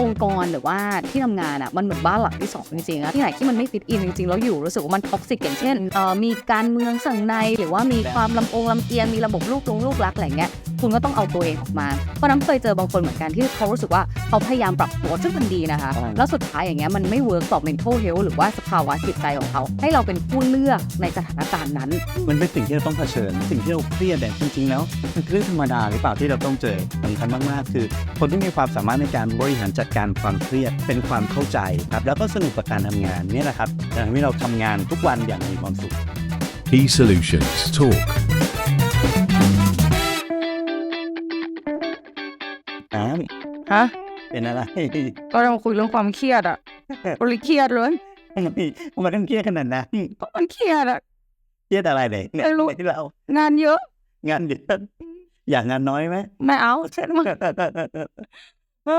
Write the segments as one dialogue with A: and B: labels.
A: องค์กรหรือว่าที่ทำงานอะมันเหมือนบ้านหลังที่สองจริงๆอะที่ไหนที่มันไม่ฟิตอินจริงๆแล้วอยู่รู้สึกว่ามันท็อกซิกอย่างเช่นเอ่อมีการเมืองสั่งในหรือว่ามีความลำองลำเอียงมีระบบลูกลงลูกรักอะไรเงี้ย คุณก็ต้องเอาตัวเองออกมา เพราะน้ำเคยเจอบางคนเหมือนกันที่เขารู้สึกว่าเขาพยายามปรับตัวซึ่งมันดีนะคะ
B: ใช่
A: แล้วสุดท้ายอย่างเงี้ยมันไม่เวิร์กต่อ mental health หรือว่าสภาวะจิตใจของเขา ให้เราเป็นผู้เลือกในสถานการณ์นั้น
B: มันเป็นสิ่งที่เราต้องเผชิญ สิ่งที่เราเครียดแต่ยจริงๆ แล้วมันคือเรื่องธรรมดาหรือเปล่าที่เราต้องเจอสำคัญมากๆ คือ คนที่มีความสามารถในการบริหารจัดการความเครียดเป็นความเข้าใจครับแล้วก็สนุกกับการทำงานเนี่ยแหละครับจะทำให้เราทำงานทุกวันอย่างมีความสุข
C: P Solutions Talk.
B: น้
A: ฮะำ
B: เป็นอะไร
A: ก็เราคุยเรื่องความเครียดอะบริเครียดเลย
B: ทำไมทำไมต้องเครียดขนาดนั้น
A: ก็มันเครียดอะ
B: เครียดอะไรเนี่ย
A: ไม่รู้
B: ที่เรา
A: งานเยอะ
B: งานเยอะอยากงานน้อยไหม
A: ไม่เอาเช่นมาโอ้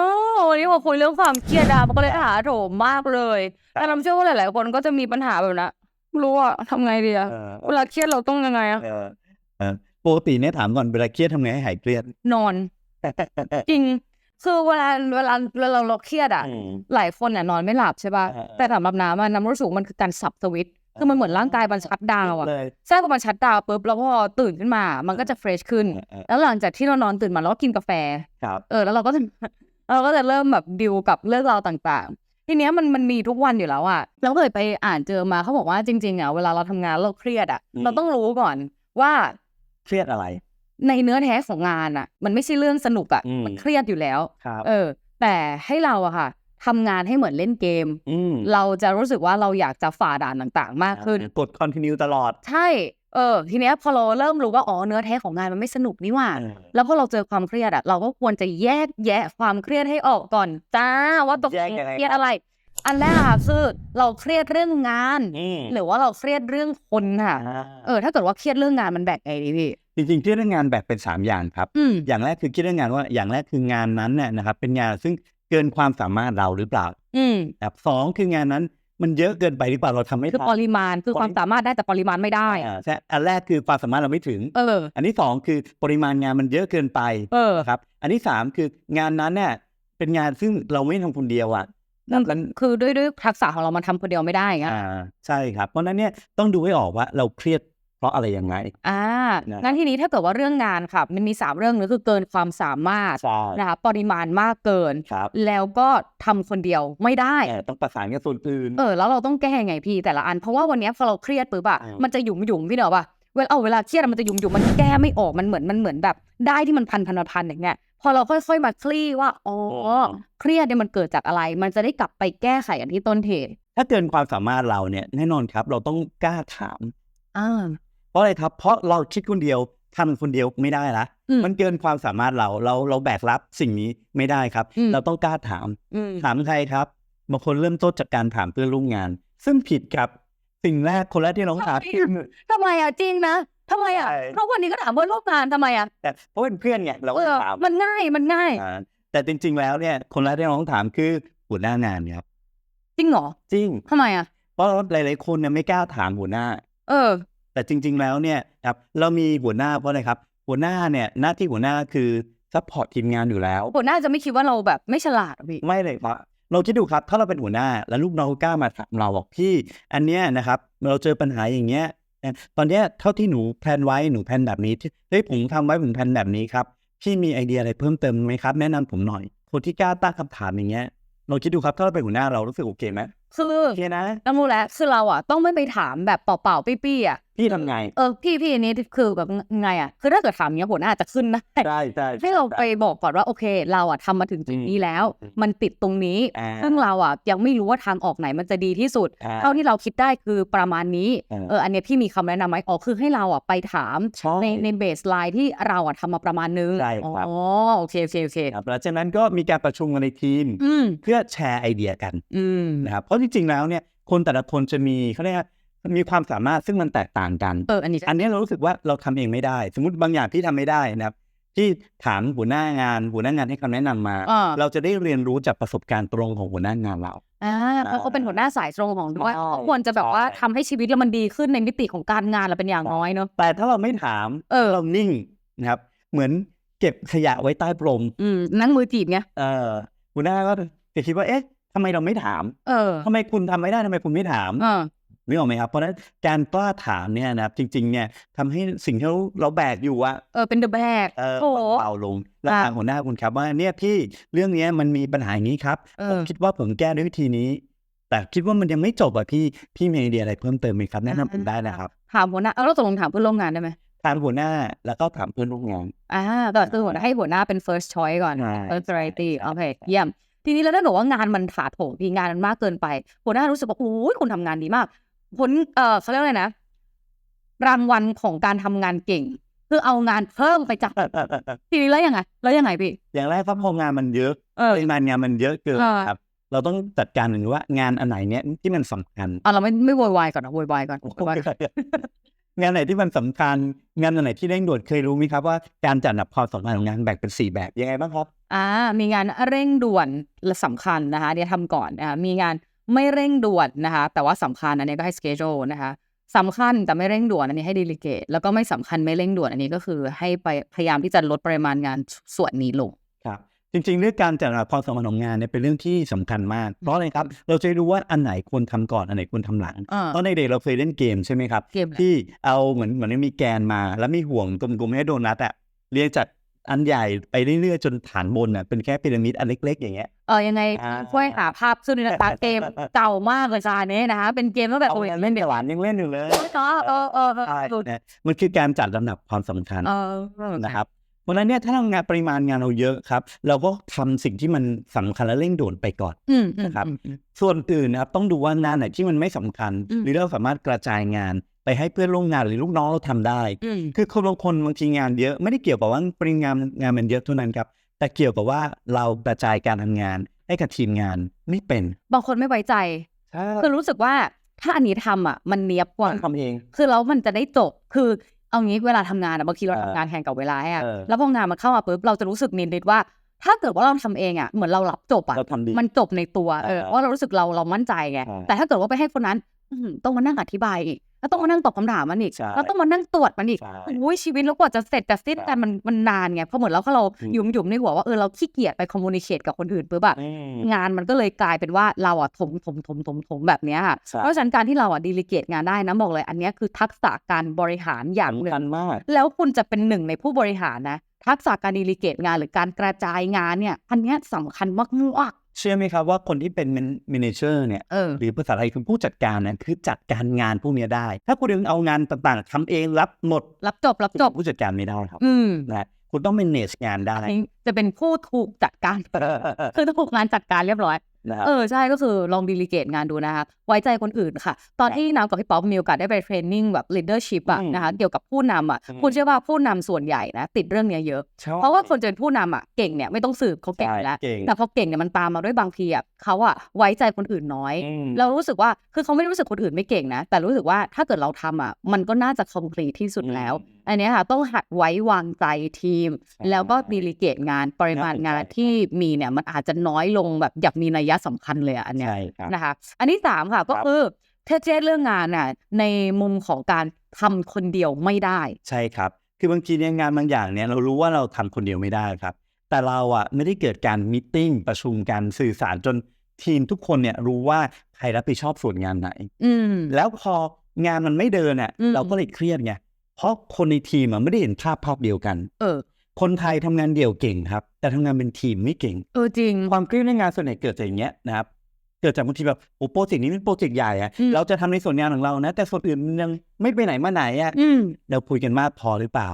A: วันนี้มาคุยเรื่องความเครียดอะมันก็เลยหาโถมมากเลย แต่เราเชื่อว่าหลาย ๆ คนก็จะมีปัญหาแบบนั้นไม่รู้อะทำไงดีอะ
B: เออ
A: เวลาเครียดเราต้องยังไงอะ
B: เออเออปกติเนี่ยถามก่อนเวลาเครียดทำไงให้หายเครียด
A: นอน จริงคือเวลาเวลาเวลาเราเครียดอะ
B: อืม
A: หลายคนเนี่ยนอนไม่หลับใช่ป่ะ
B: เออเออ
A: แต่สำหรับน้ำอะน้ำรู้สึกว่ามันคือการสับสวิตช์คือมันเหมือนร่างกายมันชัดดาวน์อะ
B: เลย
A: ใช่พอมันชัดดาวน์ปุ๊บแล้วพอตื่นขึ้นมา มันก็จะเฟรชขึ้น
B: เออเออ
A: แล้วหลังจากที่เรานอนตื่นมาเราก็กินกาแฟ
B: ครับ
A: เออแล้วเราก็จะเราก็จะเริ่มแบบดิวกับเรื่องราวต่างๆ ทีเนี้ยมันมันมีทุกวันอยู่แล้วอะเราเคยไปอ่านเจอมาเขาบอกว่าจริงๆอะเวลาเราทำงานเราเครียดอะ
B: อืม
A: เราต้องรู้ก่อนว่า
B: เครียดอะไร
A: ในเนื้อแท้ของงานอะมันไม่ใช่เรื่องสนุกอะ
B: อืม
A: มันเครียดอยู่แล้ว
B: ครับ
A: เออ แต่ให้เราอะค่ะทำงานให้เหมือนเล่นเกม
B: อืม
A: เราจะรู้สึกว่าเราอยากจะฝ่าด่านต่างๆ มากขึ้น
B: กดคอนติเนียตลอด
A: ใช่ เออ ทีเนี้ยพอเราเริ่มรู้ว่าอ๋อเนื้อแท้ของงานมันไม่สนุกนี่หว่า
B: เออ
A: แล้วพอเราเจอความเครียดอะเราก็ควรจะแยกแยะความเครียดให้ออกก่อนจ้าว่าตก
B: แยกยังไง
A: เครียดอะไร อันแรกอะคือเราเครียดเรื่องงาน
B: อืม
A: หรือว่าเราเครียดเรื่องคนค่ะ
B: อ่า
A: เออ ถ้าเกิดว่าเครียดเรื่องงานมันแบ่งไงดีพี่
B: จริงๆเครียดเรื่องงานแบ่งเป็นสามอย่างครับ
A: อืม
B: อย่างแรกคือเครียดเรื่องงานว่าอย่างแรกคืองานนั้นเนี่ยนะครับเป็นงานซึ่งเกินความสามารถเราหรือเปล่า
A: อืม
B: ครับสองคืองานนั้นมันเยอะเกินไปหรือเปล่าเราทำไม่
A: คือ
B: ทั
A: ปริมาณคือความสามารถได้แต่ปริมาณไม่ได้
B: อ่าใช่อันแรกคือความสามารถเราไม่ถึง
A: เออ
B: อันที่สองคือปริมาณงานมันเยอะเกินไป
A: เออ
B: นะครับ อันที่สามคืองานนั้นเนี่ยเป็นงานซึ่งเราไม่ทำคนเดียวอะ
A: นั่น
B: มัน
A: คือด้วยด้วยทักษะของเรามันทำคนเดียวไม่ได้ไง
B: อ่าใช่ครับ เพราะฉะนั้นเนี่ยต้องดูให้ออกว่าเราเครียดเพ ราะอะไรยังไง
A: อ่า
B: นะ
A: งั้นทีนี้ถ้าเกิดว่าเรื่องงานค่ะ มันมีสามเรื่องนึงคือเกินความสามารถ
B: ใช่
A: นะคะปริมาณมากเกิน
B: ครับ
A: แล้วก็ทำคนเดียวไม่ได้
B: แต่ต้องประสานกับส่วนอื่น
A: เออ แล้วเราต้องแก้ไงพี่แต่ละอัน เพราะว่าวันเนี้ยพอเราเครียดปุ๊บอะ
B: อืม
A: มันจะหยุมหยุมพี่เนอะป่ะเวลาเอาเวลาเครียดอะมันจะหยุมหยุมมันแก้ไม่ออก มันเหมือนมันเหมือนแบบ ได้ที่มันพันพันพันอย่างเงี้ย พอเราค่อยๆมาคลี่ว่า อ๋อ เครียดเนี่ยมันเกิดจากอะไร มันจะได้กลับไปแก้ไขอันที่ต้นเหตุ
B: ถ้าเกินความสามารถเราเนี่ย แน่นอนครับ เราต้องกล้าถาม
A: อ่า
B: เพราะอะไรครับ เพราะเราคิดคนเดียวทำคนเดียวไม่ได้ละ
A: อืม
B: มันเกินความสามารถเราเราเราแบกรับสิ่งนี้ไม่ได้ครับ
A: อืม
B: เราต้องกล้าถาม
A: อืม
B: ถามใครครับบางคนเริ่มต้นจากการถามเพื่อนร่วมงาน ซึ่งผิดครับสิ่งแรกคนแรกที่เราต้องถาม
A: ทำไมอะทำไมอะจริงนะทำไมอะ
B: ใช่
A: เพราะวันนี้ก็ถามเพื่อนร่วมงานทำไมอะ
B: แต่เพราะเป็นเพื่อนไงเรา
A: เอ
B: ก็
A: อ
B: ถาม
A: มันง่ายมันง่าย
B: อ่าแต่จริง ๆ แล้วเนี่ย คนแรกที่เราต้องถามคือหัวหน้างานครับ
A: จริงเหรอ
B: จริง
A: ทำไมอะ
B: เพราะหลายๆคนเนี่ยไม่กล้าถามหัวหน้า
A: เออ
B: แต่จริง ๆ แล้วเนี่ยครับเรามีหัวหน้าเพราะอะไรครับ หัวหน้าเนี่ยหน้าที่หัวหน้าคือซัพพอร์ตทีมงานอยู่แล้ว
A: หัวหน้าจะไม่คิดว่าเราแบบไม่ฉลาดอะพี่
B: ไม่เลยครับเราคิดดูครับถ้าเราเป็นหัวหน้าแล้วลูกน้องกล้ามาถามเราบอกพี่ อันเนี้ยนะครับเราเจอปัญหาอย่างเงี้ยนะตอนเนี้ยเท่าที่หนูแพลนไว้หนูแพลนแบบนี้ที่เฮ้ยผมทำไว้ผมแพลนแบบนี้ครับพี่มีไอเดียอะไรเพิ่มเติมไหมครับ แนะนำผมหน่อยคนที่กล้าตั้งคำถามอย่างเงี้ยเราคิดดูครับถ้าเราเป็นหัวหน้าเรารู้สึกโอเคไหม
A: คือ
B: โอเคนะ
A: น้ำรู้แล้วคือเราอะต้องไม่ไปถามแบบเปล่าๆปี้ๆอะ
B: พี่ทำไง
A: เออพี่พี่อันนี้คือแบบไงอะ คือถ้าเกิดถามเนี้ยหัวหน้าอาจจะขึ้นได้
B: ใช่ใช่
A: ให้เราไปบอกก่อนว่าโอเค เราอะทำมาถึงจุดนี้แล้ว
B: อืม
A: มันติดตรงนี้
B: อ่า
A: ซึ่งเราอะยังไม่รู้ว่าทางออกไหนมันจะดีที่สุด
B: อ่า
A: เท่าที่เราคิดได้คือประมาณนี้
B: อ่า
A: เอออันเนี้ยพี่มีคำแนะนำไหมอ๋อคือให้เราอะไปถาม
B: ใช่
A: ในในเบสไลน์ที่เราอะทำมาประมาณนึง
B: ใช่ครับ
A: อ๋อโอเคโอเคโอเค
B: ครับหลังจากนั้นก็มีการประชุมกันในทีม
A: อืม
B: เพื่อแชร์ไอเดียกัน
A: อืม
B: นะครับเพราะจริงๆแล้วเนี่ยคนแต่ละคนจะมีเขาเรียกว่ามีความสามารถซึ่งมันแตกต่างกัน
A: เอออันนี้
B: อันเนี้ยเรารู้สึกว่าเราทำเองไม่ได้ สมมติบางอย่างที่ทำไม่ได้นะครับที่ถามหัวหน้างานหัวหน้างานให้คำแนะนำมา
A: อ่า
B: เราจะได้เรียนรู้จากประสบการณ์ตรงของหัวหน้างานเรา
A: อ่าเพราะเขาเป็นหัวหน้าสายตรงของด้วย
B: ใช่
A: เขาควรจะแบบว่า
B: ใช่
A: ทำให้ชีวิตเรามันดีขึ้นในมิติของการงานเราเป็นอย่างน้อยเนอะ
B: แต่ถ้าเราไม่ถาม
A: เออ
B: เรานิ่งนะครับ เหมือนเก็บขยะไว้ใต้พรม
A: อืมนั่งมือจีบไง
B: เออหัวหน้าก็จะคิดว่าเอ๊ะ ทำไมเราไม่ถาม
A: เออ
B: ทำไมคุณทำไม่ได้ทำไมคุณไม่ถาม
A: เออ
B: นึกออกไหมครับ เพราะฉะนั้นการกล้าถามเนี่ยนะครับ จริง ๆ เนี่ยทำให้สิ่งที่เราเราแบกอยู่อะ
A: เออเป็นเดอะแบก
B: เออ
A: โถ
B: มันเบาลงแล้ว
A: ค่ะ
B: ทางหัวหน้าคุณครับว่าเนี่ยพี่เรื่องเนี้ยมันมีปัญหาอย่างนี้ครับ
A: เอ
B: ผม
A: อ
B: คิดว่าผมแก้ด้วยวิธีนี้ แต่คิดว่ามันยังไม่จบอะพี่พี่มีไอเดียอะไรเพิ่มเติมไหมครับแนะนำผมได้นะครับ
A: ถามหัวหน้าเออเราตกลงถามเพื่อนร่วมงานได้ไหม
B: ถามหัวหน้าแล้วก็ถามเพื่อนร่วมงาน
A: อ่าก็คือหัวหน้าให้หัวหน้าเป็น first choice ก่อน
B: ใช่
A: first priority โอเคเยี่ยม ทีนี้แล้วถ้าเกิดว่างานมันถาโถมพี่งานมันมากเกินไปหัวหน้ารู้สึกว่าโอ้ยคุณทำงานดีมาก ผลเออเขาเรียกว่าอะไรนะ รางวัลของการทำงานเก่งคือเอางานเพิ่มไปจากทีนี้แล้วยังไง แล้วยังไงพี่
B: อย่างแรกถ้าพองานมันเยอะ
A: เออ
B: ปริมาณงานมันเยอะเกิน
A: อ่า
B: ครับ เราต้องจัดการหนึ่งว่างานอันไหนเนี่ยที่มันสำคัญ
A: อะเราไม่ไม่โวยวายก่อนนะโวยวายก่อนโวยวายก่อน
B: งานไหนที่มันสำคัญ งานอันไหนที่เร่งด่วนเคยรู้ไหมครับว่าการจัดอันดับความสำคัญของงานแบ่งเป็นสี่แบบยังไงบ้างครับ
A: อ่ามีงานเร่งด่วนและสำคัญนะคะเดี๋ยวทำก่อนนะคะมีงานไม่เร่งด่วนนะคะแต่ว่าสำคัญอันนี้ก็ให้ schedule นะคะสำคัญแต่ไม่เร่งด่วนอันนี้ให้ delegate แล้วก็ไม่สำคัญไม่เร่งด่วนอันนี้ก็คือให้ไปพยายามที่จะลดปริมาณงานส่วนนี้ลง
B: ครับจริงๆเรื่องการจัดอันดับความสำคัญของงานเนี่ยเป็นเรื่องที่สำคัญมาก เพราะอะไรครับ เราจะรู้ว่าอันไหนควรทำก่อนอันไหนควรทำหลัง
A: อ่า
B: ตอนในเด็กเราเคยเล่นเกมใช่ไหมครับ
A: เกมอะไร
B: ที่เอาเหมือนเหมือนมีแกนมา แล้วมีห่วงกลมๆให้โดนัทอะเรียงจาก อันใหญ่ไปเรื่อยๆจนฐานบนอะเป็นแค่พีระมิดอันเล็ก ๆ อย่างเงี้ย
A: เออยังไง
B: อ่า
A: ช่วยหาภาพซึ่งในตาเกมเก่ามากเลยจานนี้นะคะเป็นเกมตั้งแต่
B: เอา
A: โอ้ย
B: เงินเล่นเดี๋ยวหลานยังเล่นอยู่เลย
A: เนาะเออเออเออ
B: ใช่
A: เออ
B: นะมันคือการจัดลำดับความสำคัญ
A: เออ
B: นะครับเพราะฉะนั้นเนี่ยถ้าเรางานปริมาณงานเราเยอะครับ เราก็ทำสิ่งที่มันสำคัญและเร่งด่วนไปก่อน
A: อืมอืม
B: นะครับ
A: อืมอืม
B: ส่วนอื่นนะครับต้องดูว่างานไหนที่มันไม่สำคัญ
A: อืม
B: หรือเราสามารถกระจายงาน ไปให้เพื่อนร่วมงานหรือลูกน้องเราทำได้
A: อืม
B: คือคนบางคนบางทีงานเยอะไม่ได้เกี่ยวกับว่าปริมาณงานมันเยอะเท่านั้นครับ แต่เกี่ยวกับว่าเรากระจายการทำงานให้กับทีมงานไม่เป็น
A: บางคนไม่ไว้ใจ
B: ใช่
A: คือรู้สึกว่าถ้าอันนี้ทำอะมันเนียบกว่า
B: ทำเอง
A: คือแล้วมันจะได้จบคือเอางี้เวลาทำงานอะบางทีเรา
B: เออ
A: ทำงานแข่งกับเวลาอะ
B: เออ
A: แล้วพองานมันเข้ามาปุ๊บเราจะรู้สึกนิดๆว่า ถ้าเกิดว่าเราทำเองอะเหมือนเรารับจบอะ
B: เราทำดี
A: มันจบในตัวเออ
B: เออ
A: ว่าเรารู้สึกเราเรามั่นใจไง
B: ใช่
A: แต่ถ้าเกิดว่าไปให้คนนั้นอื้อหือ ต้องมานั่งอธิบายอีกแล้วต้องมานั่งตอบคำถามมันอีก
B: ใช่
A: แล้วต้องมานั่งตรวจมันอีก
B: ใช่
A: โอ้ยชีวิตแล้วกว่าจะเสร็จจะสิ้นกันมันมันนานไง เพราะเหมือนเราก็เรา
B: อืม
A: หยุมหยุมๆในหัวว่าเออเราขี้เกียจไปคอมมูนิเคชกับคนอื่นปุ๊บอะ
B: อืม
A: งานมันก็เลยกลายเป็นว่าเราอะถมถมถมถมถมแบบเนี้ยค่ะ
B: ใช่
A: เพราะฉะนั้นการที่เราอะดีลิเกตงานได้นะบอกเลยอันเนี้ยคือทักษะการบริหารอย่างห
B: สำ
A: นึ่
B: คั
A: ง
B: ญมาก
A: แล้วคุณจะเป็นหนึ่งในผู้บริหารนะ ทักษะการดีลิเกตงานหรือการกระจายงานเนี่ย อันเนี้ยสำคัญมาก
B: เชื่อไหมครับว่าคนที่เป็นเมนเจอร์เนี่ย
A: ๆเออ
B: หรือภาษาไทยคือผู้จัดการนะคือจัดการงานพวกเนี้ยได้ ถ้าคุณยังเอางานต่างๆทำเองรับหมด
A: รับจบรับจบ
B: ผู้จัดการไม่ได้ครับ
A: อืม
B: นะคุณต้อง manage งานได้
A: อันนี้จะเป็นผู้ถูกจัดการคือถูกงานจัดการเรียบร้อย
B: นะครับ
A: เออใช่ก็คือลองดีลิเกตงานดูนะคะไว้ใจคนอื่นค่ะ ตอนที่น้ำกับพี่ป๊อปมีโอกาสได้ไปเทรนนิ่งแบบ leadership อะ
B: อืม
A: นะคะเกี่ยวกับผู้นำอะ
B: อืม
A: คุณเชื่อว่าผู้นำส่วนใหญ่นะติดเรื่องเนี้ยเยอะ
B: ใช่
A: เพราะว่าคนจะเป็นผู้นำอะเก่งเนี่ยไม่ต้องสืบเขาเก่งอยู่แล้ว
B: ใช่เก่ง
A: แต่พอเก่งเนี่ยมันตามมาด้วยบางทีอะ เขาอะไว้ใจคนอื่นน้อย
B: อืม
A: เรารู้สึกว่าคือเขาไม่ได้รู้สึกคนอื่นไม่เก่งนะ แต่รู้สึกว่าถ้าเกิดเราทำอะมันก็น่าจะ complete ที่สุดแล้ว อันเนี้ยค่ะต้องหัดไว้วางใจทีม
B: ใช่
A: แล้วก็ดีลิเกตงานปริมาณงาน
B: น่าสนใจ
A: ที่มีเนี่ยมันอาจจะน้อยลงแบบอยากมีนัยยะสำคัญเลยอะอันเนี้ย
B: ใช่ครับ
A: นะคะ อันที่สามค่ะก็
B: ครับ
A: คือเทเจเรื่องงานน่ะในมุมของการทำคนเดียวไม่ได้
B: ใช่ครับ คือบางทีเนี่ยงานบางอย่างเนี่ยเรารู้ว่าเราทำคนเดียวไม่ได้ครับแต่เราอะไม่ได้เกิดการมิทติ้งประชุมกันสื่อสารจน ทีมทุกคนเนี่ยรู้ว่าใครรับผิดชอบส่วนงานไหน
A: อืม
B: แล้วพองานมันไม่เดินอะ
A: อืม
B: เราก็เลยเครียดไงเพราะคนในทีมอะไม่ได้เห็นภาพภาพเดียวกัน
A: เออ
B: คนไทยทำงานเดี่ยวเก่งครับ แต่ทำงานเป็นทีมไม่เก่ง
A: เออจริง
B: ความเครียดในงานส่วนใหญ่เกิดจากอย่างเงี้ยนะครับ เกิดจากบางทีแบบโอ้โปรเจกต์นี้เป็นโปรเจกต์ใหญ่อะ
A: อืม
B: เราจะทำในส่วนงานของเรานะ แต่ส่วนอื่นมันยังไม่ไปไหนมาไหนอะ
A: อืม
B: เราคุยกันมากพอหรือเปล่า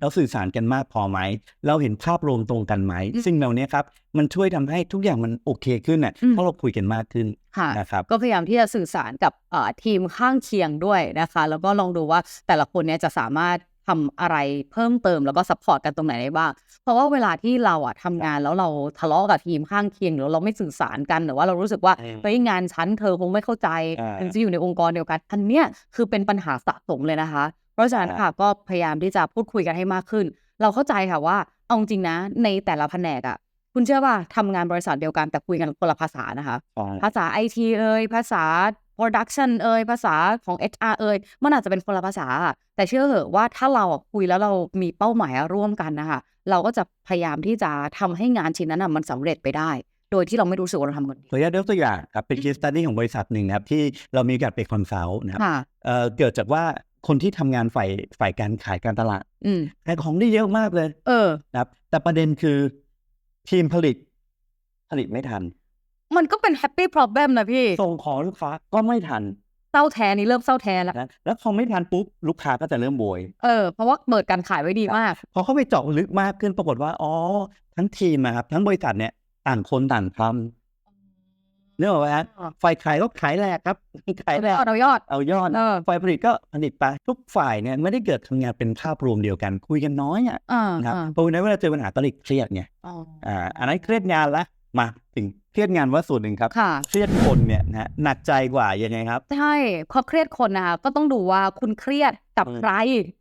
B: เราสื่อสารกันมากพอไหม เราเห็นภาพรวมตรงกันไหม
A: อืม
B: สิ่งเหล่านี้ครับ มันช่วยทำให้ทุกอย่างมันโอเคขึ้นน่ะ
A: อืม
B: เพราะเราคุยกันมากขึ้น
A: ค่ะ
B: นะครับ
A: ก็พยายามที่จะสื่อสารกับเอ่อทีมข้างเคียงด้วยนะคะ แล้วก็ลองดูว่าแต่ละคนเนี่ยจะสามารถ ทำอะไรเพิ่มเติมแล้วก็ซัพพอร์ตกันตรงไหนได้บ้าง เพราะว่าเวลาที่เราอะทำงานแล้วเราทะเลาะกับทีมข้างเคียงหรือเราไม่สื่อสารกันหรือว่าเรารู้สึกว่า
B: อืม
A: เฮ้ยงานฉันเธอคงไม่เข้าใจ
B: อ่า
A: ถึงจะอยู่ในองค์กรเดียวกัน อันเนี้ยคือเป็นปัญหาสะสมเลยนะคะ เพราะฉะนั้น
B: อ่า
A: ค่ะก็พยายามที่จะพูดคุยกันให้มากขึ้น เราเข้าใจค่ะว่าเอาจริงๆนะ ในแต่ละแผนกอะคุณเชื่อว่าทำงานบริษัทเดียวกันแต่คุยกันคนละภาษานะคะ ภาษาไอทีเอ่ยภาษา Production เอ่ยภาษาของ HR เอ่ยมันอาจจะเป็นคนละภาษาอะแต่เชื่อเหอะว่าถ้าเราอะคุยแล้วเรามีเป้าหมายร่วมกันนะคะเราก็จะพยายามที่จะทำให้งานชิ้นนั้นอะมันสำเร็จไปได้ โดยที่เราไม่รู้สึกว่าเราทำคนเดียว
B: ขออนุญาตยกตัวอย่างครับเป็น case study ของบริษัทหนึ่งนะครับที่เรามีโอกาสไปคอนซัลท์นะครับ
A: ค่ะ
B: เอ่อเกิดจากว่าคนที่ทำงานฝ่ายฝ่ายการขายการตลาด
A: อืม
B: ขายของได้เยอะมากเลย
A: เออ
B: นะครับ แต่ประเด็นคือทีมผลิตผลิตไม่ทัน
A: มันก็เป็นแฮปปี้ r o บ l e m นะพี่
B: ส่งของลูกค้าก็ไม่ทัน
A: เศร้าแท้นี่เริ่มเศร้าแท้แล้ว
B: นะแล้วพอไม่ทันปุ๊บลูกค้าก็จะเริ่มโวย
A: เออ เพราะว่าเปิดการขายไว้ดีมาก
B: พอเข้าไปเจาะลึกมากขึ้นปรากฏว่าอ๋อทั้งทีมนะครับทั้งบริษัทเนี่ยต่างคนต่างทำเนื่องจากว่า
A: อ๋อ
B: ฝ่ายขายก็ขายแหลกครับ ขายแหลก
A: เอายอด
B: เอายอด
A: เออ
B: ฝ่ายผลิตก็ผลิตไปทุกฝ่ายเนี่ยไม่ได้เกิดทำงานเป็นภาพรวมเดียวกันคุยกันน้อยอะ
A: อ่า
B: นะครับ
A: อ่า
B: เพราะฉะนั้นเวลาเจอปัญหาตอนนี้เครียดไง
A: อ๋อ
B: อ่าอันนั้นเครียดงานละมาถึง เครียดงานว่าส่วนหนึ่งครับ
A: ค่ะ
B: เครียดคนเนี่ยนะฮะหนักใจกว่ายังไงครับ
A: ใช่พอเครียดคนนะคะก็ต้องดูว่าคุณเครียดกับ
B: อืม
A: ใคร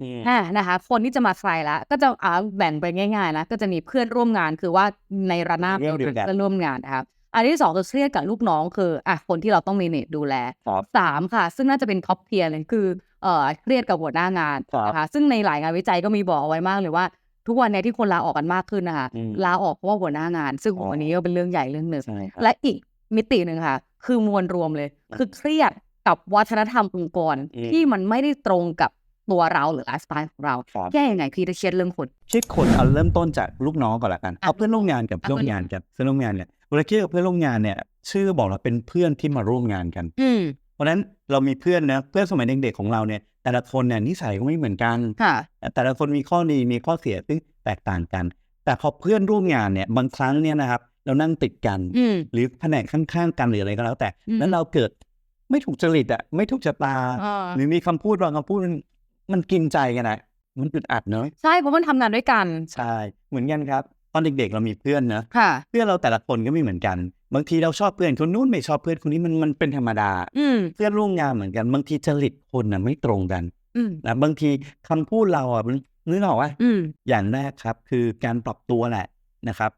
B: อืม
A: อ่านะคะ คนที่จะมาใครละก็จะอ่าแบ่งไปง่ายๆนะก็จะมีเพื่อนร่วมงานคือว่าในระนาบ
B: เรื่องเดียวกัน
A: เพื่อนร่วมงานนะครับอันที่สองคือเครียดกับลูกน้องคืออะคนที่เราต้องมีเนตดูแล
B: ครับ
A: สามค่ะ ซึ่งน่าจะเป็นท็อปเทียร์เลยคือเอ่อเครียดกับหัวหน้างาน
B: ครับ
A: นะคะซึ่งในหลายงานวิจัยก็มีบอกเอาไว้มากเลยว่า ทุกวันเนี้ที่คนลาออกกันมากขึ้นนะคะ
B: อืม
A: ลาออกเพราะว่าหัวหน้างาน ซึ่ง
B: อ๋อ
A: วันนี้ก็เป็นเรื่องใหญ่เรื่องหนึ่ง
B: ใช่ครับ
A: และอีกมิติหนึ่งค่ะ คือมวลรวมเลย คือเครียดกับวัฒนธรรมองค์กร
B: อืม
A: ที่มันไม่ได้ตรงกับตัวเราหรือไลฟ์สไตล์ของเรา
B: ครับ
A: แก้ยังไงพี่ถ้าเครียดเรื่องคน
B: คิดคนเอาเริ่มต้นจากลูกน้องก่อนละกัน
A: อะ
B: เอาเพื่อนร่วมงานกับ
A: อะ
B: เพื่อนร่วมงานกับเพื่อนร่วมงานเนี่ยเวลาคิดกับเพื่อนร่วมงานเนี่ยชื่อบอกเราเป็นเพื่อนที่มาร่วมงานกัน
A: อืม
B: เพ ราะฉะนั้นเรามีเพื่อนนะเพื่อนสมัยเด็กๆของเราเนี่ยแต่ละคนเนี่ยนิสัยก็ไม่เหมือนกัน
A: ค่ะ
B: แต่ละคนมีข้อดีมีข้อเสียซึ่งแตกต่างกัน แต่พอเพื่อนร่วมงานเนี่ยบางครั้งเนี่ยนะครับเรานั่งติดกัน
A: อืม
B: หรือแผนกข้างๆกันหรืออะไรก็แล้วแต่
A: อืม
B: แล้วเราเกิดไม่ถูกจริตอะไม่ถูกชะตา
A: อ่า
B: หรือมีคำพูดบางคำพูดมันมันกินใจกันนะมันอึดอัดเนอะ
A: ใช่เพราะมันทำงานด้วยกัน
B: ใช่ เหมือนกันครับ ตอนเด็กๆเรามีเพื่อนนะ
A: ค่ะ
B: เพื่อนเราแต่ละคนก็ไม่เหมือนกัน บางทีเราชอบเพื่อนคนนู้นไม่ชอบเพื่อนคนนี้มันมันเป็นธรรมดา
A: อืม
B: เพื่อนร่วมงานเหมือนกัน บางทีจริตคนน่ะไม่ตรงกัน
A: อืม
B: นะบางทีคำพูดเราอะมันนึกออกว่า
A: อืม
B: อย่างแรกครับ คือการปรับตัวแหละนะครับ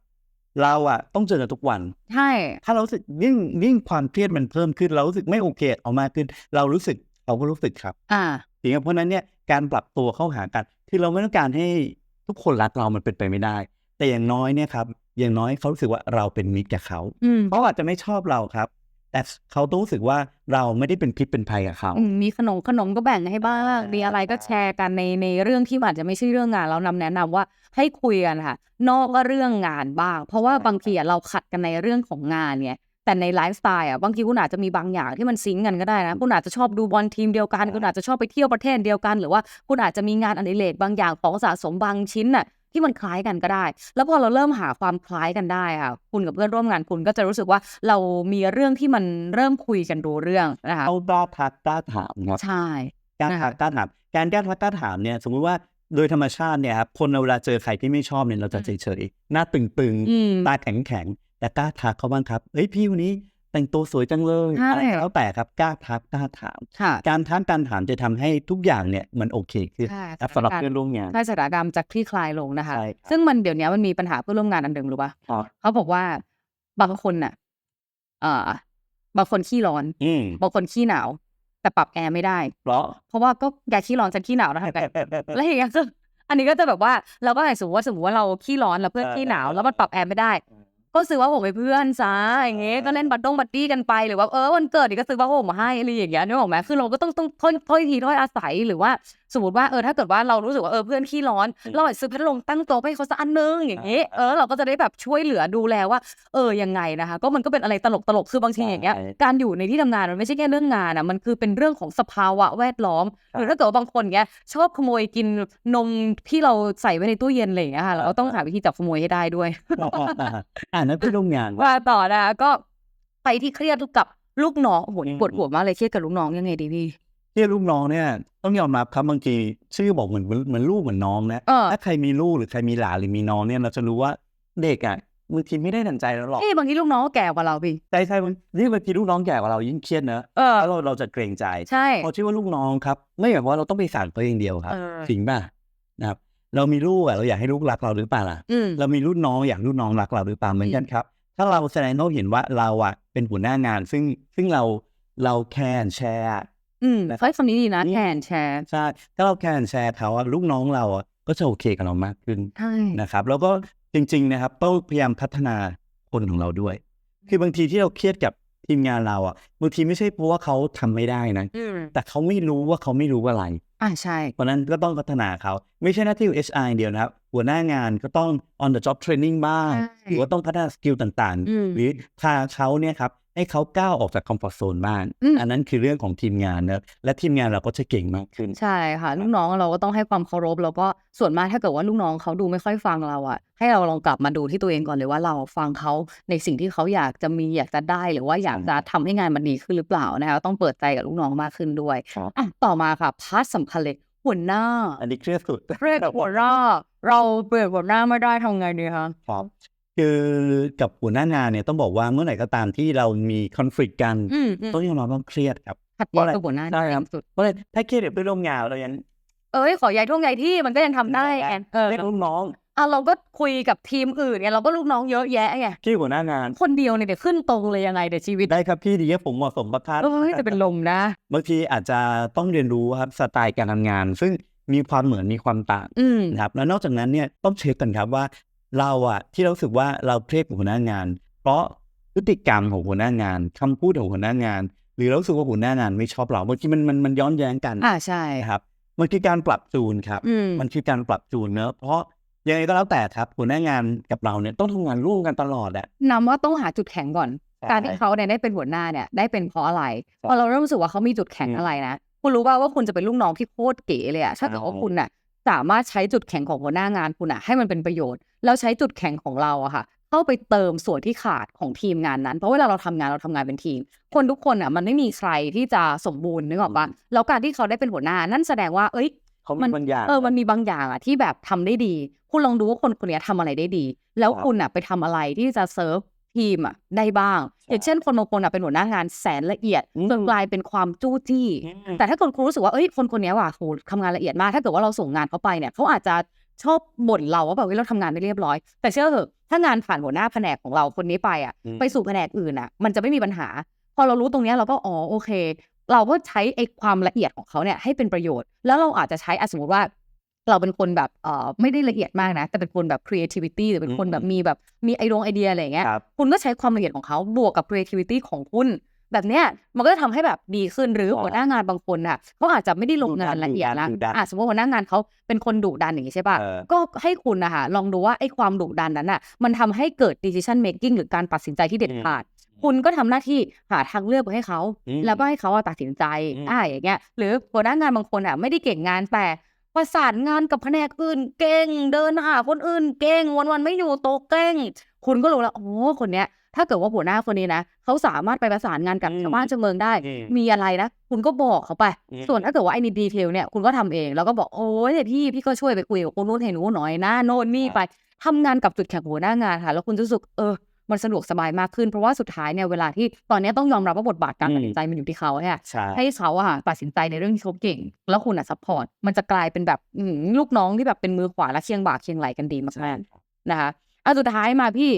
B: เราอะต้องเจอกันทุกวัน
A: ใช่
B: ถ้าเรารู้สึกยิ่งยิ่งความเครียดมันเพิ่มขึ้น เรารู้สึกไม่โอเคเอามากขึ้น เรารู้สึกเขาก็รู้สึกครับ
A: อ่า
B: จริงๆเพราะฉะนั้นเนี่ยการปรับตัวเข้าหากัน คือเราไม่ต้องการให้ทุกคนรักเรามันเป็นไปไม่ได้ แต่อย่างน้อยเนี่ยครับอย่างน้อยเขารู้สึกว่าเราเป็นมิตรกับเขา
A: อืม
B: เขาอาจจะไม่ชอบเราครับ แต่เขาต้องรู้สึกว่าเราไม่ได้เป็นพิษเป็นภัยกับเขา
A: อืมมีขนมขนมก็แบ่งให้บ้างมีอะไรก็แชร์กันในในเรื่องที่อาจจะไม่ใช่เรื่องงานเรานำแนะนำว่าให้คุยกันค่ะ นอกก็เรื่องงานบ้าง เพราะว่าบางทีอะเราขัดกันในเรื่องของงานเนี่ยแต่ในไลฟ์สไตล์อะบางทีคุณอาจจะมีบางอย่างที่มันซิงก์กันก็ได้นะคุณอาจจะชอบดูบอลทีมเดียวกัน คุณอาจจะชอบไปเที่ยวประเทศเดียวกัน หรือว่าคุณอาจจะมีงานอดิเรกบางอย่างของสะสมบางชิ้นน่ะ ที่มันคล้ายกันก็ได้ แล้วพอเราเริ่มหาความคล้ายกันได้ค่ะคุณกับเพื่อนร่วมงานคุณก็จะรู้สึกว่าเรามีเรื่องที่มันเริ่มคุยกันรู้เรื่องนะคะ
B: เขากล้าทักกล้าถามครับ
A: ใช่
B: กล้า
A: นะ
B: ทั
A: คะ
B: กกล้าถามการกล้าทักกล้าถามเนี่ยสมมุติว่าโดยธรรมชาติเนี่ยครับคนเราเวลาเจอใครที่ไม่ชอบเนี่ยเราจะ
A: อืม
B: เฉยๆหน้าตึง
A: อืม
B: ๆตาแข็งๆแต่กล้าทักเขาบ้างครับเฮ้ยพี่วันนี้ แต่งตัวสวยจังเลย
A: ใช่
B: อะไรก็แล้วแต่ครับกล้าทักกล้าถาม
A: ค่ะ
B: การทักการถามจะทำให้ทุกอย่างเนี่ยมันโอเคขึ้น
A: ใช่
B: ครับสำหรับเพื่อนร่วมงาน
A: ใช่สถานการณ์จะคลี่คลายลงนะคะ
B: ใช่ครับ
A: ซึ่งมันเดี๋ยวนี้มันมีปัญหาเพื่อนร่วมงานอันหนึ่งรู้ปะ
B: ครับ
A: เขาบอกว่าบางคนน่ะ เอ่อบางคนขี้ร้อน
B: อืม
A: บางคนขี้หนาว แต่ปรับแอร์ไม่ได้
B: เพราะ
A: เพราะว่าก็แกขี้ร้อนฉันขี้หนาวนะคะแล้วอย่างเงี้ยซึ่งอันนี้ก็จะแบบว่าเราก็สมมติว่าสมมติว่าเราขี้ร้อนแล้วเพื่อน
B: เออ
A: ขี้หนาว
B: เออ
A: แล้วมันปรับแอร์ไม่ได้ ก็ซื้อว่าผมไปเพื่อนซะอย่างเงี้ยก็เล่นบัตดงบัดดี้กันไปหรือว่าเออวันเกิดนี่ก็ซื้อว่าผมมาให้อะไรอย่างเงี้ยนึกออกไหมคือเราก็ต้องต้องถ้อยถ้อยทีถ้อยอาศัยหรือว่าสมมติว่าเออถ้าเกิดว่าเรารู้สึกว่าเออเพื่อนขี้ร้อน
B: อืม
A: เราอาจจะซื้อพัดลมตั้งโต๊ะให้เขาสักอันนึงอย่างงี้เออเราก็จะได้แบบช่วยเหลือดูแลว่า เออยังไงนะคะ ก็มันก็เป็นอะไรตลกตลกๆคือบางทีอย่างเงี้ย
B: ใช่
A: การอยู่ในที่ทำงานมันไม่ใช่แค่เรื่องงานอะมันคือเป็นเรื่องของสภาวะแวดล้อมหรือถ้าเกิดว่าบางคนเงี้ยชอบขโมยกินนมที่เราใส่ไว้ในตู้เย็นอะไรอย่างเงี้ยค่ะเราก็ต้องหาวิธีจับขโมยให้ได้ด้วย
B: อ่านั่นเพื่อนร่วมงาน
A: ว่าต่อนะคะก็ไปที่เครียดกับลูกน้องโอ้โห
B: อืม
A: ปวดหัวมากเลยเครียดกับลูกน้องยังไงดีพี่
B: ที่ลูกน้องเนี่ยต้องยอมรับครับบางทีชื่อบอกเหมือนเหมือนลูกเหมือนน้องนะ
A: เออ
B: ถ้าใครมีลูกหรือใครมีหลานหรือมีน้องเนี่ยเราจะรู้ว่าเด็กอะบางทีไม่ได้ดันใจเราหรอก
A: เอ้ยบางทีลูกน้องก็แก่กว่าเราพี่
B: ใจใช่บางนี่บางทีลูกน้องแก่กว่าเรายิ่งเครียดนะ
A: เออ
B: แล้วเราเราจะเกรงใจ
A: ใช่
B: เพราะชื่อว่าลูกน้องครับไม่แบบว่าเราต้องไปสั่งตัวเองเดียวครับ
A: เออ
B: จริงป่ะนะครับ เรามีลูกอะเราอยากให้ลูกรักเราหรือเปล่าล่ะ
A: อืม
B: เรามีรุ่นน้องอยากรุ่นน้องรักเราหรือเปล่าเหมือนกันครับ ถ้าเราแสดงให้เขาเห็นว่าเราอะเป็นหัวหน้างาน ซึ่งซึ่งเราเราแคร์แชร์
A: อืม
B: นะครับ
A: เฮ้ยคำนี้ดีนะ
B: นี่
A: แทนแชร์
B: ใช่ถ้าเราแคร์แชร์เขาอะลูกน้องเราอะก็จะโอเคกับเรามากขึ้น
A: ใช่
B: นะครับ แล้วก็จริง ๆ นะครับต้องพยายามพัฒนาคนของเราด้วย คือบางทีที่เราเครียดกับทีมงานเราอะบางทีไม่ใช่เพราะว่าเขาทำไม่ได้นะ
A: อืม
B: แต่เขาไม่รู้ว่าเขาไม่รู้อะไร
A: อ่าใช่
B: เพราะนั้นก็ต้องพัฒนาเขาไม่ใช่หน้าที่ของ HR อย่างเดียวนะครับ หัวหน้างานก็ต้อง on the job training บ้าง
A: ใช่
B: หรือว่าต้องพัฒนาสกิลต่าง
A: อืม
B: ๆหรือพาเขาเนี่ยครับให้เขาก้าวออกจากคอมฟอร์ z โซนบ้าง
A: อืม
B: อันนั้นคือเรื่องของทีมงานนะและทีมงานเราก็จะเก่งมากขึ้น
A: ใช่ค่ะ ลูกน้องเราก็ต้องให้ความเคารพ แล้วก็ส่วนมากถ้าเกิดว่าลูกน้องเขาดูไม่ค่อยฟังเราอะให้เราลองกลับมาดูที่ตัวเองก่อนเลยว่าเราฟังเขาในสิ่งที่เขาอยากจะมีอยากจะได้หรือว่าอยากจะทำให้งานมันดีขึ้นหรือเปล่านะคะต้องเปิดใจกับลูกน้องมากขึ้นด้วย
B: ครับ
A: อะต่อมาค่ะพาร์ทสำคัญเลย หัวหน้า
B: อันนี้เครียดสุด
A: เรียกหัวหน้า เราเปลี่ยนหัวหน้าไม่ได้ทำไงดีคะ
B: ครับคือกับหัวหน้างานเนี่ยต้องบอกว่าเมื่อไหร่ก็ตามที่เรามีคอนฟ lict กัน
A: อืมอืม
B: ต้องยอมรับว่าเครียดครับ
A: ขัด
B: เพราะ
A: แย้
B: อะไร
A: งกับหัวหน้า
B: ใช่ครับ
A: สุด
B: เพราะเลยถ้าเครียดกับเพื่อนร่วมงานเรายัง
A: เอ้ยขอย้ายท่วงย้ายที่มันก็ยังทำได้แอนเออ
B: เรียกลูกน้อง
A: อะเราก็คุยกับทีมอื่นเนี่ยเราก็ลูกน้องเยอะแยะไง
B: ที่หัวหน้างาน
A: คนเดียวเนี่ยเดี๋ยวขึ้นตรงเลยยังไงเดี๋ยวชีวิต
B: ได้ครับพี่ดีครับผมเหมาะสมประคั
A: เอ้ยจะเป็นลมนะ
B: บางทีอาจจะต้องเรียนรู้ครับสไตล์การทำงาน ซึ่งมีความเหมือนมีความต่าง
A: อืม
B: นะครับแล้วนอกจากนั้นเนี่ยต้องเช็คกันครับว่าเราอะที่เรารู้สึกว่าเราเครียดกับหัวหน้างาน เพราะพฤติกรรมของหัวหน้างานคำพูดของหัวหน้างาน หรือเรารู้สึกว่าหัวหน้างานไม่ชอบเราบางทีมันมันมันย้อนแย้งกัน
A: อ่าใช่
B: นะครับมันคือการปรับจูนครับ
A: อืม
B: มันคือการปรับจูนเนอะเพราะ ยังไงก็แล้วแต่ครับหัวหน้างานกับเราเนี่ยต้องทำงานร่วมกันตลอดอะ
A: นำว่าต้องหาจุดแข็งก่อน
B: ใช่
A: การที่เขาเนี่ยได้เป็นหัวหน้าเนี่ยได้เป็นเพราะอะไร
B: ใช่
A: พอเราเริ่มรู้สึกว่าเขามีจุดแข็ง
B: อืม
A: อะไรนะคุณรู้ป่าวว่าคุณจะเป็นลูกน้องที่โคตรเก๋เลยอะถ้าเกิดว่า
B: ใช่
A: คุณน่ะสามารถใช้จุดแข็งของหัวหน้างานคุณอะให้มันเป็นประโยชน์แล้วใช้จุดแข็งของเราอะค่ะเข้าไปเติมส่วนที่ขาดของทีมงานนั้น เพราะเวลาเราทำงานเราทำงานเป็นทีม คนทุกคนอะมันไม่มีใครที่จะสมบูรณ์นึกออกปะแล้วการที่เขาได้เป็นหัวหน้านั่นแสดงว่า เอ้ย
B: เขา
A: มั
B: มี
A: น
B: บางอย่าง
A: เออมันมีบางอย่างอะที่แบบทำได้ดี คุณลองดูว่าคนคนเนี้ยทำอะไรได้ดี แล้ว
B: ครับ
A: คุณอะไปทำอะไรที่จะเซิร์ฟทีมอะได้บ้าง
B: ใช่
A: อย่างเช่นคนบางคนอะเป็นหัวหน้างานแสนละเอียด
B: อืม
A: จนกลายเป็นความจู้จี้
B: อืม
A: แต่ถ้าเกิดคุณรู้สึกว่าเอ้ยคนคนเนี้ยว่ะโหทำงานละเอียดมาก ถ้าเกิดว่าเราส่งงานเขาไปเนี่ยเขาอาจจะชอบบ่นเราว่าแบบเฮ้ยเราทำงานไม่เรียบร้อย แต่เชื่อเถอะถ้างานผ่านหัวหน้าแผนกของเราคนนี้ไปอะ
B: อืม
A: ไปสู่แผนกอื่นอะ มันจะไม่มีปัญหา พอเรารู้ตรงเนี้ยเราก็อ๋อโอเค เราก็ใช้ไอ้ความละเอียดของเขาเนี่ยให้เป็นประโยชน์ แล้วเราอาจจะใช้อะสมมติว่า เราเป็นคนแบบเอ่อไม่ได้ละเอียดมากนะ แต่เป็นคนแบบ creativity หรือเป็นคนแบบมีแบบมีไอดงไอเดียอะไรอย่างเงี้ย
B: ครับ
A: คุณก็ใช้ความละเอียดของเขาบวกกับ creativity ของคุณแบบเนี้ยมันก็จะทำให้แบบดีขึ้นหรือ
B: ครับ
A: หัวหน้างานบางคนอะเขาอาจจะไม่ได้ลงงานละเอียดนะ
B: ดุดัน
A: อะสมมติหัวหน้างานเขาเป็นคนดุดันอย่างงี้ใช่ป่ะ
B: เออ
A: ก็ให้คุณนะคะลองดูว่าไอ้ความดุดันนั้นอะมันทำให้เกิด decision making หรือการตัดสินใจที่เด็ด
B: อืม
A: ขาด คุณก็ทำหน้าที่หาทางเลือกไปให้เขา
B: อืม
A: แล้วก็ให้เขาอะตัดสินใจ
B: อืม
A: อ่าอย่างเงี้ย หรือหัวหน้างานบางคนอะไม่ได้เก่งงานแต่ ประสานงานกับแผนกอื่นเก่ง เดินหาคนอื่นเก่ง วันๆไม่อยู่โต๊ะเก่ง คุณก็รู้แล้วโอ้คนเนี้ย ถ้าเกิดว่าหัวหน้าคนนี้นะเขาสามารถไปประสานงานกับ
B: อืม
A: ชาวบ้านชาวเมืองได้
B: อืม
A: มีอะไรนะ คุณก็บอกเขาไป
B: อืม
A: ส่วนถ้าเกิดว่าไอ้นี่ดีเทลเนี่ยคุณก็ทำเองแล้วก็บอกโอ้ยเนี่ยพี่พี่ก็ช่วยไปคุยกับคนนู้นเห็นนู้นหน่อยนะโน่นนี่ไปทำงานกับจุดแข็งของหัวหน้างานค่ะ แล้วคุณจะรู้สึกเออ มันสะดวกสบายมากขึ้น เพราะว่าสุดท้ายเนี่ยเวลาที่ตอนนี้ต้องยอมรับว่าบทบาทการ
B: อืม
A: ตัดสินใจมันอยู่ที่เขาเนี่ย
B: ใช่
A: ให้เขาอะตัดสินใจในเรื่องที่เขาเก่ง แล้วคุณอะซัพพอร์ตมันจะกลายเป็นแบบอืมลูกน้องที่แบบเป็นมือขวาและเคียงบ่าเคียงไหลกันดี
B: ใช่
A: มากๆนะคะอะสุดท้ายมาพี่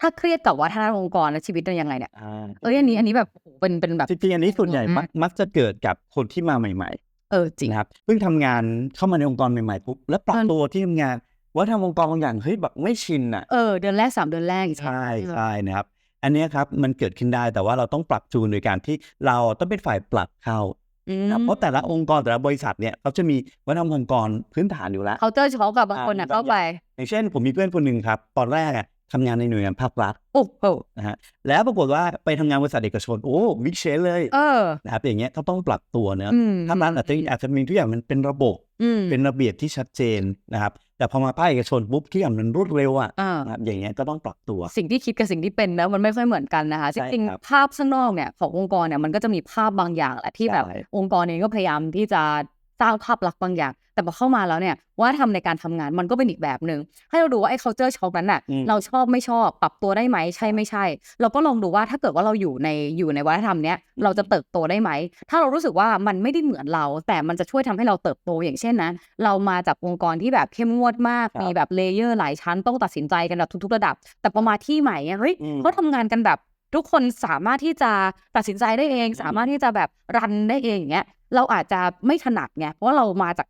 A: ถ้าเครียดกับวัฒนธรรมองค์กรและชีวิตเป็นยังไงเนี่ย
B: อ่า
A: เอ้ยอันนี้อันนี้แบบโอ้โหเป็นเป็นแบบ
B: จริงๆอันนี้ส่วนใหญ่
A: อืม
B: มักมักจะเกิดกับคนที่มาใหม่
A: เออจริ
B: ๆ
A: ง
B: นะครับเพิ่งทำงานเข้ามาในองค์กรใหม่ๆปุ๊บแล้วปรับ
A: เออ
B: ตัวที่ทำงาน ว่าทำองค์กรบางอย่างเฮ้ยแบบไม่ชินอะ
A: เออเดือนแรกสามเดือนแรกอย่างเงี้ย
B: ใช่
A: เออ
B: ใช่นะครับ อันเนี้ยครับมันเกิดขึ้นได้แต่ว่าเราต้องปรับจูนโดยการที่เราต้องเป็นฝ่ายปรับเข้า
A: อืม
B: นะครับเพราะแต่ละองค์กรแต่ละบริษัทเนี่ยเขาจะมีวัฒนธรรมองค์กรพื้นฐานอยู่แล้ว
A: เขาเจอช็อกกับบางคน
B: อ่า
A: อะ
B: มีบาง
A: เข้าไป
B: อย่างเช่น ผมมีเพื่อนคนหนึ่งครับตอนแรกอะทำงานในหน่วยงานภาครัฐ
A: โอ้โห
B: นะฮะแล้วปรากฏว่าไปทำงานบริษัทเอกชนโอ้วิกเชนเลย
A: เออ
B: นะครับอย่างเงี้ยเขาต้องปรับตัวเนอะ
A: อืม
B: ถ้ามันอาจจะอาจจะมีทุกอย่างมันเป็นระบบ
A: อืม
B: เป็นระเบียบที่ชัดเจนนะครับ แต่พอมาภาคเอกชนปุ๊บทุกอย่างมันรวดเร็วอะ
A: อ่า
B: นะครับอย่างเงี้ยก็ต้องปรับตัว
A: สิ่งที่คิดกับสิ่งที่เป็นนะมันไม่ค่อยเหมือนกันนะคะจ
B: ใช่
A: ริง
B: ครับ
A: ๆภาพข้างนอกเนี่ยขององค์กรเนี่ยมันก็จะมีภาพบางอย่างแหละที่แบบ
B: ใช่
A: องค์กรเองก็พยายามที่จะ สร้างภาพลักษณ์บางอย่าง แต่พอเข้ามาแล้วเนี่ยว่าทำในการทำงานมันก็เป็นอีกแบบหนึ่งให้เราดูว่าไอ้ culture shock นั้นน่ะ
B: อืม
A: เราชอบไม่ชอบปรับตัวได้ไหมใช่ไม่ใช่ เราก็ลองดูว่าถ้าเกิดว่าเราอยู่ในอยู่ในวัฒนธรรมเนี้ยเราจะเติบโตได้ไหม ถ้าเรารู้สึกว่ามันไม่ได้เหมือนเรา แต่มันจะช่วยทำให้เราเติบโตอย่างเช่นนะเรามาจากองค์กรที่แบบเข้มงวดมาก
B: ครับ
A: มีแบบเลเยอร์หลายชั้นต้องตัดสินใจกันแบบทุกๆระดับ แต่พอมาที่ใหม่อะเฮ้ย
B: อืม
A: เขาทำงานกันแบบ ทุกคนสามารถที่จะตัดสินใจได้เอง สามารถที่จะแบบรันได้เองอย่างเงี้ยเราอาจจะไม่ถนัดไงเพราะว่าเรามาจาก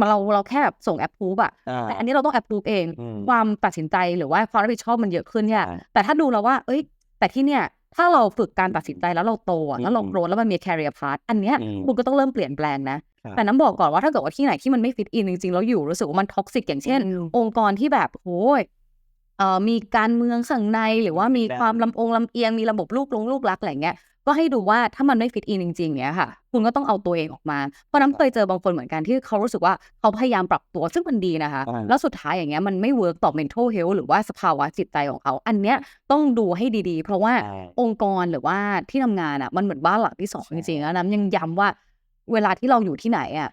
A: มาเราเราแค่แบบส่งแอปพูบอะ
B: อ่า
A: แต่อันนี้เราต้องแอปพูบเอง
B: อืม
A: ความตัดสินใจหรือว่าความรับผิดชอบมันเยอะขึ้นเนี่ย
B: ใช่
A: แต่ถ้าดูแล้วว่า เอ้ย แต่ที่เนี่ย ถ้าเราฝึกการตัดสินใจแล้วเราโตอะแล้วเรา
B: อืม
A: โกรธแล้วมันมี career path อันเนี้ย
B: อืม
A: คุณก็ต้องเริ่มเปลี่ยนแปลงนะ
B: ครับ
A: แต่น้ำบอกก่อนว่าถ้าเกิดว่าที่ไหนที่มันไม่ฟิตอินจริงๆแล้วอยู่รู้สึกว่ามันท็อกซิกอย่างเช่น องค์กรที่แบบโอ้ย เอ่อมีการเมืองข้างในหรือว่ามีความลำองลำเอียงมีระบบลูกลงลูกรักอะไรเงี้ยก็ให้ดูว่าถ้ามันไม่ฟิตอินจริง ๆเนี้ยค่ะ คุณก็ต้องเอาตัวเองออกมา เพราะน้ำเคยเจอบางคนเหมือนกันที่เขารู้สึกว่าเขาพยายามปรับตัวซึ่งมันดีนะคะ
B: อ่า
A: แล้วสุดท้ายอย่างเงี้ยมันไม่เวิร์กต่อ mental health หรือว่าสภาวะจิตใจของเขา อันเนี้ยต้องดูให้ดีๆ เพราะว่า
B: ใช่
A: องค์กรหรือว่าที่ทำงานอะมันเหมือนบ้านหลังที่สอง
B: ใช่
A: จริงๆแล้วน้ำยังย้ำว่า เวลาที่เราอยู่ที่ไหนอะ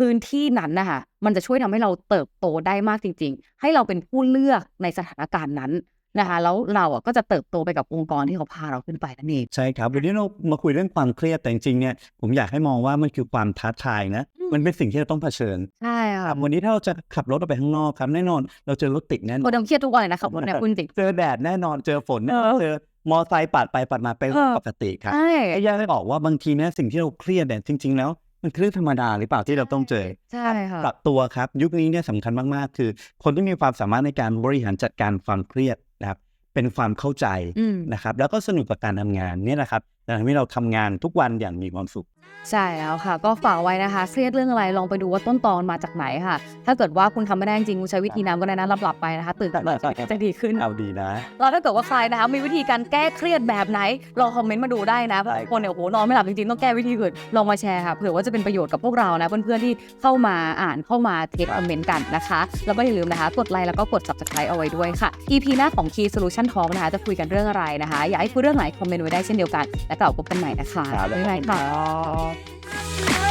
A: พื้นที่นั้นนะคะมันจะช่วยทำให้เราเติบโตได้มากจริง ๆ ให้เราเป็นผู้เลือกในสถานการณ์นั้นนะคะแล้วเราอะก็จะเติบโตไปกับองค์กรที่เขาพาเราขึ้นไปนั่นเอง
B: ใช่ครับวันนี้เรามาคุยเรื่องความเครียดแต่จริงๆเนี่ยผมอยากให้มองว่ามันคือความท้าทายนะ
A: อืม
B: มันเป็นสิ่งที่เราต้องเผชิญ
A: ใช่
B: ค
A: ค่ะ
B: รับวันนี้ถ้าเราจะขับรถออกไปข้างนอกครับแน่นอน เราเจอรถติดแน่น
A: โอ้
B: อน
A: ดำเครียดทุกวันเลยนะครับวันเนี้ยคุณจริง
B: เจอแดดแน่นอนเจอฝนแน่นอน
A: เออ
B: เจอมอไซค์ปาดไปปาดมาเป็น
A: เออ
B: ปกติครับ
A: ใช่
B: ไอ้แยกไม่ออกว่าบางทีเนี่ยสิ่งที่เราเครียดเนี่ยจริง ๆ แล้ว มันคือเรื่องธรรมดาหรือเปล่าที่เราต้องเจอ
A: ใช่ค่ะ
B: ปรับตัวครับ ยุคนี้เนี่ยสำคัญมากๆ คือ คนที่มีความสามารถในการบริหารจัดการความเครียดนะครับ เป็นความเข้าใจ
A: อืม
B: นะครับ แล้วก็สนุกกับการทำงานเนี่ยนะครับจะทำให้เราทำงานทุกวันอย่างมีความสุข
A: ใช่แล้วค่ะ ก็ฝากไว้นะคะ เครียดเรื่องอะไรลองไปดูว่าต้นตอมันมาจากไหนค่ะ ถ้าเกิดว่าคุณทำไม่ได้จริงคุณใช้วิธีน้ำก็ได้นะหลับๆไปนะคะ ตื่นขึ้นมาจะดีขึ้น
B: เอาดีนะ
A: แล้วถ้าเกิดว่าใครนะคะมีวิธีการแก้เครียดแบบไหนลองคอมเมนต์มาดูได้นะเพราะ
B: ได้
A: บางคนเนี่ยโอ้โหนอนไม่หลับจริงๆต้องแก้วิธีอื่นลองมาแชร์ค่ะเผื่อว่าจะเป็นประโยชน์กับพวกเรานะเพื่อนๆที่เข้ามาอ่านเข้ามาเทคคอมเมนต์กันนะคะแล้วก็อย่าลืมนะคะ กดไลค์แล้วก็กด subscribe เอาไว้ด้วยค่ะ EP หน้าของ Key Solution Talk นะคะจะคุยกันเรื่องอะไรนะคะ อยากให้คุยเรื่องไหนคอมเมนต์ไว้ได้เช่นเดียวกัน แล้วก็พบกันใหม่นะคะ
B: ครับ
A: บ๊ายบายค่ะ Tchau.